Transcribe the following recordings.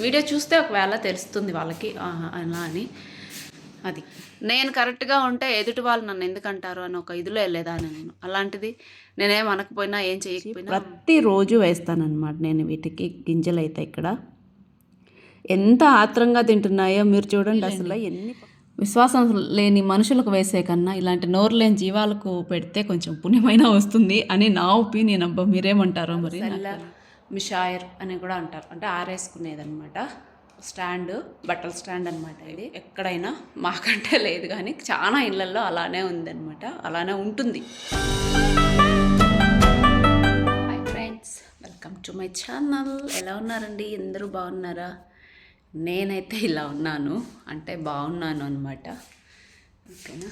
Video చూస్తే ఒకవేళ తెలుస్తుంది వాళ్ళకి అలా అని. అది. నేను కరెక్ట్గా ఉంటే ఎదుటి వాళ్ళు నన్ను ఎందుకంటారు అని ఒక ఇదిలో వెళ్ళేదాన్ని నేను. అలాంటిది నేనేం అనకపోయినా ఏం చేయకపోయినా. ప్రతిరోజు వేస్తానన్నమాట నేను వీటికి గింజలు అయితే ఇక్కడ. ఎంత ఆత్రంగా తింటున్నాయో మీరు చూడండి అసలు ఎన్ని విశ్వాసం లేని మనుషులకు వేసే కన్నా ఇలాంటి నోరు లేని జీవాలకు పెడితే కొంచెం పుణ్యమైన వస్తుంది అని నా ఒపీనియన్ అబ్బా మీరేమంటారో మరి మిషాయర్ అని కూడా అంటారు. అంటే ఆరేసుకునేది అనమాట స్టాండ్ బట్టల స్టాండ్ అనమాట ఇది. ఎక్కడైనా మాకంటే లేదు కానీ చాలా ఇళ్ళల్లో అలానే ఉందన్నమాట. అలానే ఉంటుంది. Hi friends welcome to my channel ఎలా ఉన్నారండి? అందరూ బాగున్నారా? నేనైతే ఇలా ఉన్నాను. అంటే బాగున్నాను అనమాట ఓకేనా?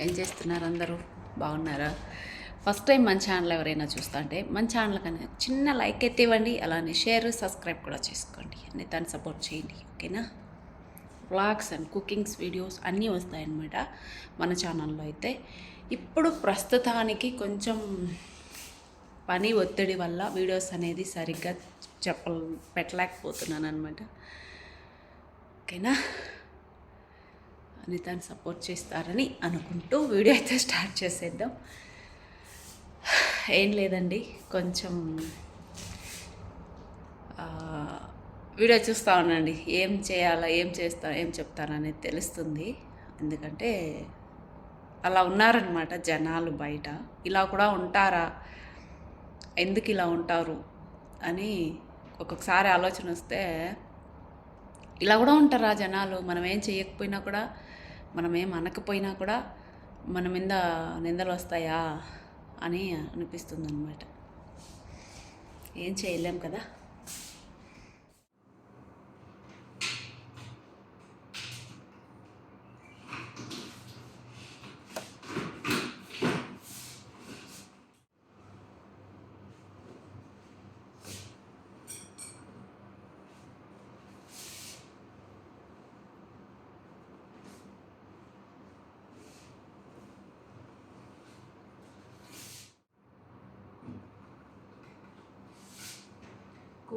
ఏం చేస్తున్నారు అందరూ? బాగున్నారా? ఫస్ట్ టైం మన ఛానల్ ఎవరైనా చూస్తుంటే మన ఛానల్ కన్నా చిన్న లైక్ అయితే ఇవ్వండి అలానే షేర్ సబ్స్క్రైబ్ కూడా చేసుకోండి. అన్ని దాన్ని సపోర్ట్ చేయండి ఓకేనా? వ్లాగ్స్ అండ్ కుకింగ్స్ వీడియోస్ అన్నీ వస్తాయన్నమాట మన ఛానల్లో అయితే. ఇప్పుడు ప్రస్తుతానికి కొంచెం పని ఒత్తిడి వల్ల వీడియోస్ అనేది సరిగ్గా చెప్ప పెట్టలేకపోతున్నాను అనమాట ఓకేనా? అని దాన్ని సపోర్ట్ చేస్తారని అనుకుంటూ వీడియో అయితే స్టార్ట్ చేసేద్దాం. ఏం లేదండి. కొంచెం వీడియో చూస్తూ ఉండండి. ఏం చేయాలా ఏం చేస్తా ఏం చెప్తాననేది తెలుస్తుంది. ఎందుకంటే అలా ఉన్నారనమాట జనాలు బయట. ఇలా కూడా ఉంటారా? ఎందుకు ఇలా ఉంటారు? అని ఒక్కొక్కసారి ఆలోచన వస్తే ఇలా కూడా ఉంటారా జనాలు? మనం ఏం చేయకపోయినా కూడా మనం ఏం అనకపోయినా కూడా మన మీద నిందలు వస్తాయా? అని అనిపిస్తుంది అనమాట ఏం చేయలేం కదా?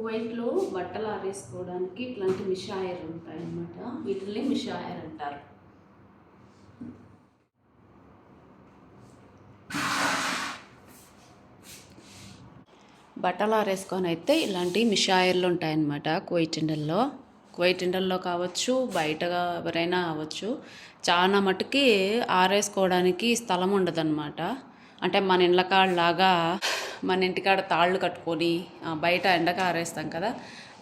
కువైట్లో బట్టలు ఆరేసుకోవడానికి ఇట్లాంటి మిషాయర్ ఉంటాయన్నమాట. వీటిని మిషాయర్ అంటారు. బట్టలు ఆరేసుకొని అయితే ఇలాంటి మిషాయర్లు ఉంటాయన్నమాట కువైట్ ఇండల్లో కువైట్ కావచ్చు బయటగా ఎవరైనా అవ్వచ్చు. చాలా మటుకి ఆరేసుకోవడానికి స్థలం ఉండదన్నమాట. అంటే మన ఇండ్ల కాడలాగా మన ఇంటికాడ తాళ్ళు కట్టుకొని బయట ఎండకు ఆరేస్తాం కదా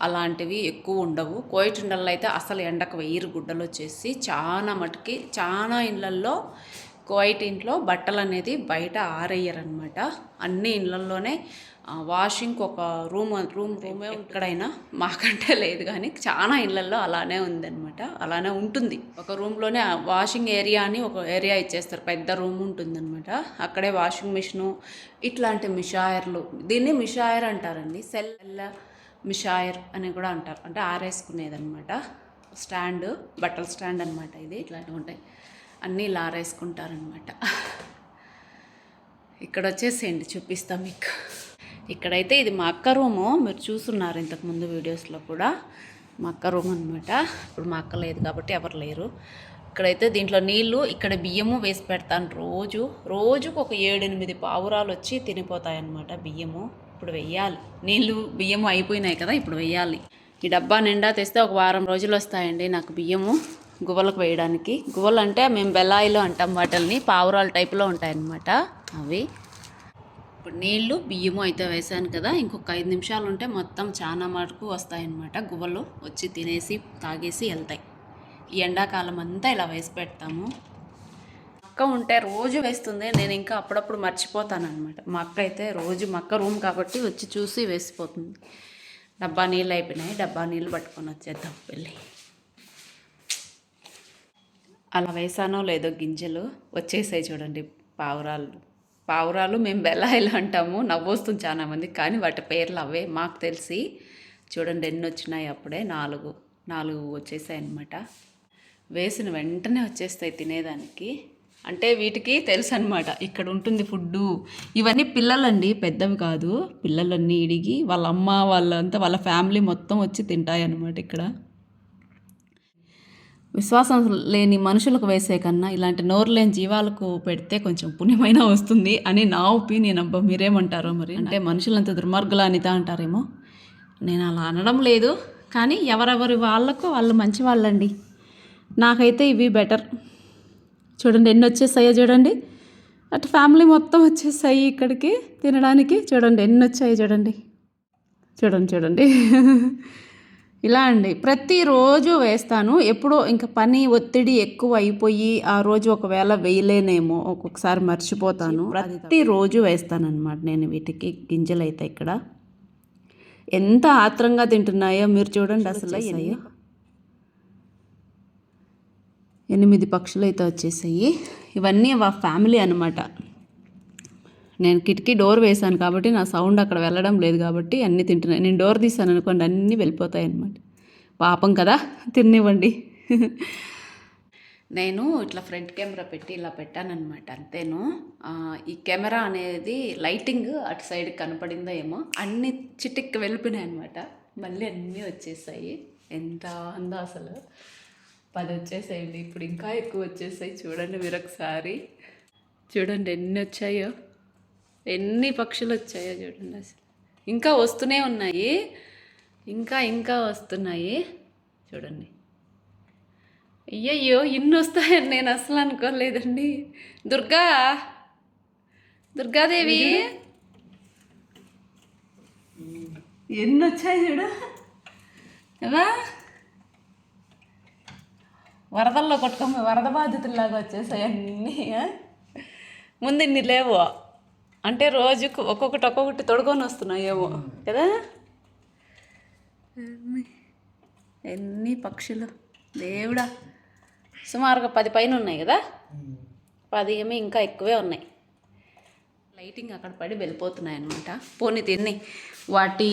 అలాంటివి ఎక్కువ ఉండవు. కోయిట్ అయితే అసలు ఎండకు వెయ్యిరు గుడ్డలు వచ్చేసి. చాలా మటుకి చాలా ఇళ్ళల్లో కోయిట్ ఇంట్లో బట్టలు అనేది బయట ఆరేయరనమాట అన్ని ఇళ్ళల్లోనే వాషింగ్ ఒక రూమ్ రూమ్ రూమే ఎక్కడైనా మాకంటే లేదు కానీ చాలా ఇళ్ళల్లో అలానే ఉందన్నమాట. అలానే ఉంటుంది. ఒక రూమ్లోనే వాషింగ్ ఏరియా అని ఒక ఏరియా ఇచ్చేస్తారు. పెద్ద రూమ్ ఉంటుందన్నమాట. అక్కడే వాషింగ్ మిషను ఇట్లాంటి మిషాయర్లు దీన్ని మిషాయర్ అంటారండి. సెల్ మిషాయర్ అని కూడా అంటారు. అంటే ఆరేసుకునేదన్నమాట. స్టాండ్ బట్టల స్టాండ్ అనమాట ఇది. ఇట్లాంటివి ఉంటాయి. అన్నీ ఇలా ఆరేసుకుంటారనమాట ఇక్కడ వచ్చేసేయండి చూపిస్తా మీకు. ఇక్కడైతే ఇది మా అక్క రూము. మీరు చూస్తున్నారు ఇంతకుముందు వీడియోస్లో కూడా. మా అక్క రూమ్ అనమాట ఇప్పుడు మా అక్క లేదు కాబట్టి ఎవరు లేరు. ఇక్కడైతే దీంట్లో నీళ్ళు ఇక్కడ బియ్యము వేసి పెడతాను రోజు. రోజుకు ఒక ఏడెనిమిది పావురాలు వచ్చి తినిపోతాయి అన్నమాట బియ్యము. ఇప్పుడు వెయ్యాలి. నీళ్ళు బియ్యము అయిపోయినాయి కదా ఇప్పుడు వెయ్యాలి. ఈ డబ్బా నిండా తెస్తే ఒక వారం రోజులు వస్తాయండి నాకు బియ్యము గువ్వలకు వేయడానికి. గువ్వలు అంటే మేము బెల్లాయిలో అంటాం వాటిల్ని. పావురాలు టైప్లో ఉంటాయన్నమాట అవి. ఇప్పుడు నీళ్ళు బియ్యము అయితే వేసాను కదా. ఇంకొక ఐదు నిమిషాలు ఉంటే మొత్తం చాలా మటుకు వస్తాయన్నమాట. గువ్వలు వచ్చి తినేసి తాగేసి వెళ్తాయి. ఈ ఎండాకాలం అంతా ఇలా వేసి పెడతాము. అక్క ఉంటే రోజు వేస్తుంది. నేను ఇంకా అప్పుడప్పుడు మర్చిపోతాను అనమాట మా అక్క అయితే రోజు మా అక్క రూమ్ కాబట్టి వచ్చి చూసి వేసిపోతుంది. డబ్బా నీళ్ళు అయిపోయినాయి. డబ్బా నీళ్ళు పట్టుకొని వచ్చేద్దాం వెళ్ళి. అలా వేసానో లేదో గింజలు వచ్చేసాయి చూడండి పావురాలు పావురాలు మేము బెల్లాయిలు అంటాము. నవ్వొస్తుంది చాలా మంది. కానీ వాటి పేర్లు అవే. మాకు తెలిసి చూడండి ఎన్ని వచ్చినాయి అప్పుడే. నాలుగు. నాలుగు వచ్చేసాయి అనమాట వేసిన వెంటనే వచ్చేస్తాయి తినేదానికి. అంటే వీటికి తెలుసు అనమాట ఇక్కడ ఉంటుంది ఫుడ్డు. ఇవన్నీ పిల్లలండి. పెద్దవి కాదు. పిల్లలన్నీ ఇడిగి వాళ్ళ అమ్మ వాళ్ళంతా వాళ్ళ ఫ్యామిలీ మొత్తం వచ్చి తింటాయి అనమాట ఇక్కడ. విశ్వాసం లేని మనుషులకు వేసే కన్నా ఇలాంటి నోరు లేని జీవాలకు పెడితే కొంచెం పుణ్యమైన వస్తుంది అని నా ఒపీనియన్ అబ్బా మీరేమంటారో మరి? అంటే మనుషులంత దుర్మార్గుల అనిత అంటారేమో? నేను అలా అనడం లేదు కానీ ఎవరెవరి వాళ్ళకు వాళ్ళు మంచి వాళ్ళండి నాకైతే ఇవి బెటర్. చూడండి ఎన్ని వచ్చేసాయో చూడండి. అటు ఫ్యామిలీ మొత్తం వచ్చేసాయి ఇక్కడికి తినడానికి. చూడండి ఎన్ని వచ్చాయో చూడండి. చూడండి చూడండి. ఇలా అండి. ప్రతిరోజు వేస్తాను. ఎప్పుడో ఇంకా పని ఒత్తిడి ఎక్కువ అయిపోయి ఆ రోజు ఒకవేళ వేయలేనేమో ఒక్కొక్కసారి మర్చిపోతాను. ప్రతిరోజు వేస్తాను అనమాట నేను వీటికి గింజలు అయితే ఇక్కడ. ఎంత ఆత్రంగా తింటున్నాయో మీరు చూడండి అసలు అయ్యాయో ఎనిమిది పక్షులు అయితే వచ్చేసాయి. ఇవన్నీ మా ఫ్యామిలీ అనమాట నేను కిటికీ డోర్ వేశాను కాబట్టి నా సౌండ్ అక్కడ వెళ్ళడం లేదు కాబట్టి అన్నీ తింటున్నాయి నేను డోర్ తీసాను అనుకోండి అన్నీ వెళ్ళిపోతాయి అనమాట పాపం కదా తినివ్వండి నేను ఇట్లా ఫ్రంట్ కెమెరా పెట్టి ఇలా పెట్టానమాట అంతేను. ఈ కెమెరా అనేది లైటింగ్ అటు సైడ్ కనపడిందో ఏమో అన్ని చిటిక్కి వెళ్ళిపోయినాయి అనమాట మళ్ళీ అన్నీ వచ్చేసాయి. ఎంత ఉందో అసలు. పది వచ్చేసాయండి ఇప్పుడు ఇంకా ఎక్కువ వచ్చేసాయి. చూడండి మీరు ఒకసారి. చూడండి ఎన్ని వచ్చాయో. ఎన్ని పక్షులు వచ్చాయో చూడండి అసలు. ఇంకా వస్తూనే ఉన్నాయి. ఇంకా ఇంకా వస్తున్నాయి. చూడండి. అయ్యయ్యో ఇన్ని వస్తాయని నేను అసలు అనుకోలేదండి. దుర్గా! దుర్గాదేవి! ఎన్ని వచ్చాయి చూడ. కదా వరదల్లో కొట్టుకోమ వరద బాధితుల్లాగా వచ్చేసాయి అన్నీ? ముందు ఇన్ని లేవు. అంటే రోజుకు ఒక్కొక్కటి ఒక్కొక్కటి తొడుకొని వస్తున్నాయేమో. కదా? ఎన్ని- ఎన్ని పక్షులు? దేవుడా. సుమారుగా పది పైన ఉన్నాయి కదా? పది ఏమో ఇంకా ఎక్కువే ఉన్నాయి. లైటింగ్ అక్కడ పడి వెళ్ళిపోతున్నాయి అనమాట పోనీ తిన్ని వాటి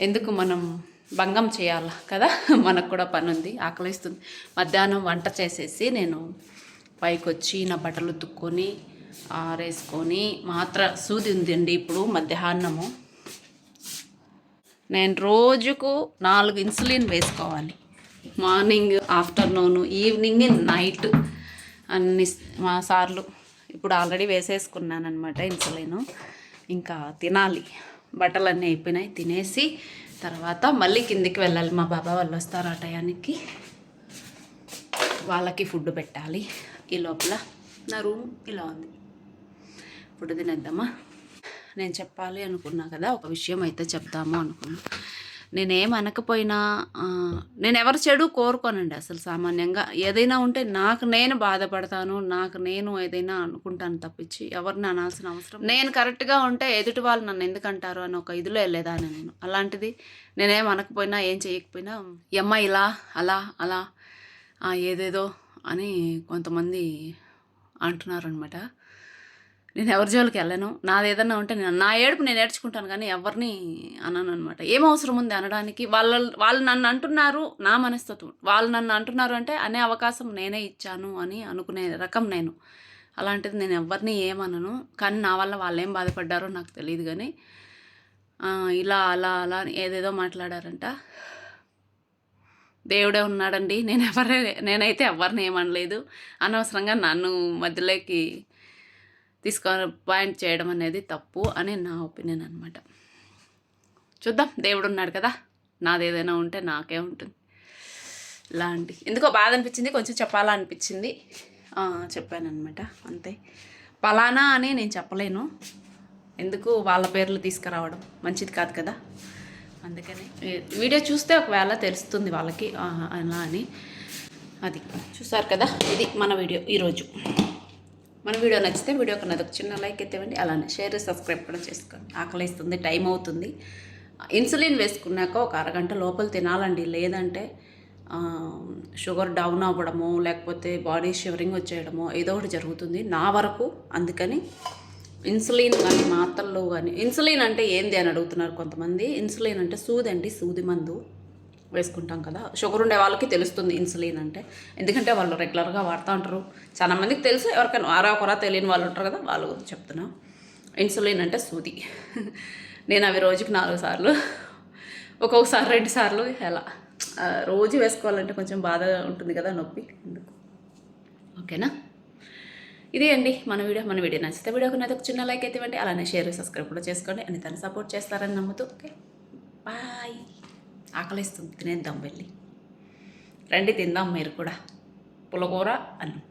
ఎందుకు మనం భంగం చేయాలా కదా? మనకు కూడా పని ఉంది. ఆకలిస్తుంది. మధ్యాహ్నం వంట చేసేసి నేను పైకి వచ్చి నా బట్టలు ఉతుక్కొని ఆరేసుకొని మాత్ర సూది ఉందండి ఇప్పుడు మధ్యాహ్నము. నేను రోజుకు నాలుగు ఇన్సులిన్ వేసుకోవాలి. మార్నింగ్ ఆఫ్టర్నూన్ ఈవినింగ్ నైట్ అన్ని మా సార్లు ఇప్పుడు ఆల్రెడీ వేసేసుకున్నాను అనమాట ఇన్సులిన్. ఇంకా తినాలి. బట్టలన్నీ అయిపోయినాయి తినేసి తర్వాత మళ్ళీ కిందికి వెళ్ళాలి. మా బాబా వాళ్ళు వస్తారు ఆ టయానికి. వాళ్ళకి ఫుడ్ పెట్టాలి. ఈ లోపల నా రూమ్ ఇలా ఉంది. ఇప్పుడు తినేద్దామా? నేను చెప్పాలి అనుకున్నా కదా ఒక విషయం అయితే చెప్తాము అనుకున్నా. నేనేం అనకపోయినా నేను ఎవరి చెడు కోరుకోనండి అసలు సామాన్యంగా. ఏదైనా ఉంటే నాకు నేను బాధపడతాను నాకు నేను ఏదైనా అనుకుంటాను తప్పించి ఎవరిని అనాల్సిన అవసరం నేను కరెక్ట్గా ఉంటే ఎదుటి వాళ్ళు నన్ను ఎందుకంటారు అని ఒక ఇదిలో వెళ్ళేదాన్ని నేను. అలాంటిది నేనేం అనకపోయినా ఏం చేయకపోయినా ఎమ్మ ఇలా అలా అలా ఏదేదో అని కొంతమంది అంటున్నారు అనమాట నేను ఎవరి జోలికి వెళ్ళను? నాది ఏదన్నా ఉంటే నేను నా ఏడుపు నేను ఏడ్చుకుంటాను కానీ ఎవరిని అనను అనమాట ఏం అవసరం ఉంది అనడానికి? వాళ్ళ వాళ్ళు నన్ను అంటున్నారు నా మనస్తత్వం. వాళ్ళు నన్ను అంటున్నారు అంటే అనే అవకాశం నేనే ఇచ్చాను అని అనుకునే రకం నేను. అలాంటిది నేను ఎవరిని ఏమనను కానీ నా వల్ల వాళ్ళు ఏం బాధపడ్డారో నాకు తెలియదు కానీ ఇలా అలా అలా అని ఏదేదో మాట్లాడారంట. దేవుడే ఉన్నాడండి. నేను ఎవరి నేనైతే ఎవరిని ఏమనలేదు. అనవసరంగా నన్ను మధ్యలోకి తీసుకొని పాయింట్ చేయడం అనేది తప్పు అని నా ఒపీనియన్ అనమాట చూద్దాం. దేవుడు ఉన్నాడు కదా. నాది ఏదైనా ఉంటే నాకే ఉంటుంది. లాంటి ఎందుకో బాధ అనిపించింది. కొంచెం చెప్పాలా అనిపించింది. చెప్పాను అనమాట అంతే. పలానా అని నేను చెప్పలేను. ఎందుకు? వాళ్ళ పేర్లు తీసుకురావడం మంచిది కాదు కదా. అందుకని. వీడియో చూస్తే ఒకవేళ తెలుస్తుంది వాళ్ళకి. అలా అని. అది. చూసారు కదా? ఇది మన వీడియో ఈరోజు. మన వీడియో నచ్చితే వీడియోకి ఉన్నది ఒక చిన్న లైక్ ఎత్తేవండి. అలానే షేర్ సబ్స్క్రైబ్ కూడా చేసుకోండి. ఆకలిస్తుంది టైం అవుతుంది. ఇన్సులిన్ వేసుకున్నాక ఒక అరగంట లోపల తినాలండి. లేదంటే షుగర్ డౌన్ అవ్వడము లేకపోతే బాడీ షివరింగ్ వచ్చేయడము ఏదో ఒకటి జరుగుతుంది. నా వరకు అందుకని ఇన్సులిన్ కానీ మాత్రలు కానీ ఇన్సులిన్ అంటే ఏంది అని అడుగుతున్నారు కొంతమంది. ఇన్సులిన్ అంటే సూది అండి సూది మందు వేసుకుంటాం కదా. షుగర్ ఉండే వాళ్ళకి తెలుస్తుంది ఇన్సులిన్ అంటే. ఎందుకంటే వాళ్ళు రెగ్యులర్గా వాడుతూ ఉంటారు. చాలా మందికి తెలుసు ఎవరికైనా వారా ఒకరా తెలియని వాళ్ళు ఉంటారు కదా వాళ్ళు చెప్తున్నా. ఇన్సులిన్ అంటే సూది. నేను అవి రోజుకి నాలుగు సార్లు ఒక్కొక్కసారి రెండు సార్లు ఎలా రోజు వేసుకోవాలంటే కొంచెం బాధగా ఉంటుంది కదా నొప్పి. ఎందుకు? ఓకేనా? ఇదే అండి మన వీడియో. మన వీడియో నచ్చితే వీడియోకి నాకు చిన్న లైక్ అయితే ఇవ్వండి. అలానే షేర్ సబ్స్క్రైబ్ కూడా చేసుకోండి. అని తను సపోర్ట్ చేస్తారని నమ్ముతూ ఓకే? బాయ్ ఆకలిస్తుంది తినేద్దాం వెళ్ళి. రండి తిందాం మీరు కూడా. పులకూర అన్నం.